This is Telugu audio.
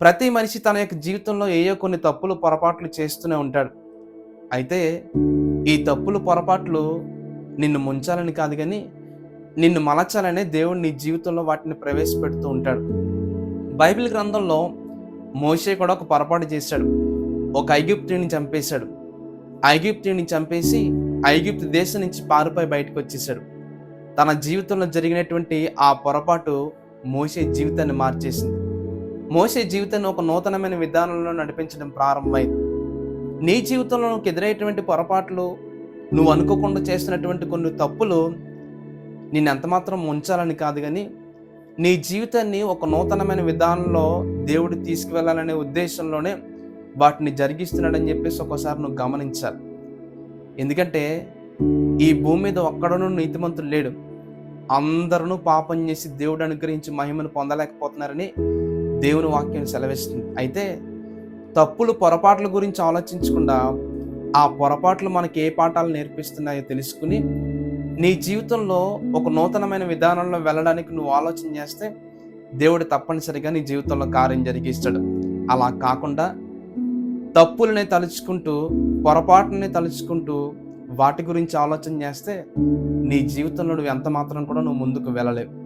ప్రతి మనిషి తన యొక్క జీవితంలో ఏయో కొన్ని తప్పులు పొరపాట్లు చేస్తూనే ఉంటాడు. అయితే ఈ తప్పులు పొరపాట్లు నిన్ను ముంచాలని కాదు కానీ నిన్ను మలచాలనే దేవుడు నీ జీవితంలో వాటిని ప్రవేశపెడుతూ ఉంటాడు. బైబిల్ గ్రంథంలో మోషే కూడా ఒక పొరపాటు చేశాడు. ఒక ఐగుప్తుని చంపేశాడు. ఐగుప్తుని చంపేసి ఐగిప్తు దేశం నుంచి పారిపోయి బయటకు వచ్చేసాడు తన జీవితంలో జరిగినటువంటి ఆ పొరపాటు మోసే జీవితాన్ని మార్చేసింది. మోసే జీవితాన్ని ఒక నూతనమైన విధానంలో నడిపించడం ప్రారంభమైంది. నీ జీవితంలో నీకు ఎదురయ్యేటువంటి పొరపాట్లు నువ్వు అనుకోకుండా చేస్తున్నటువంటి కొన్ని తప్పులు నేను ఎంతమాత్రం ఉంచాలని కాదు కానీ నీ జీవితాన్ని ఒక నూతనమైన విధానంలో దేవుడు తీసుకువెళ్ళాలనే ఉద్దేశంలోనే వాటిని జరిగిస్తున్నాడని చెప్పేసి ఒకసారి నువ్వు గమనించాలి. ఎందుకంటే ఈ భూమి మీద ఒక్కడను నీతిమంతుడు లేడు. అందరూ పాపం చేసి దేవుడు అనుగ్రహించి మహిమను పొందలేకపోతున్నారని దేవుని వాక్యం సెలవిస్తుంది. అయితే తప్పులు పొరపాట్ల గురించి ఆలోచించకుండా ఆ పొరపాట్లు మనకి ఏ పాఠాలు నేర్పిస్తున్నాయో తెలుసుకుని నీ జీవితంలో ఒక నూతనమైన విధానంలో వెళ్ళడానికి నువ్వు ఆలోచన చేస్తే దేవుడు తప్పనిసరిగా నీ జీవితంలో కార్యం జరిగిస్తాడు. అలా కాకుండా తప్పులనే తలుచుకుంటూ పొరపాటుని తలుచుకుంటూ వాటి గురించి ఆలోచన చేస్తే నీ జీవితంలో నువ్వు ఎంత మాత్రం కూడా నువ్వు ముందుకు వెళ్ళలేవు.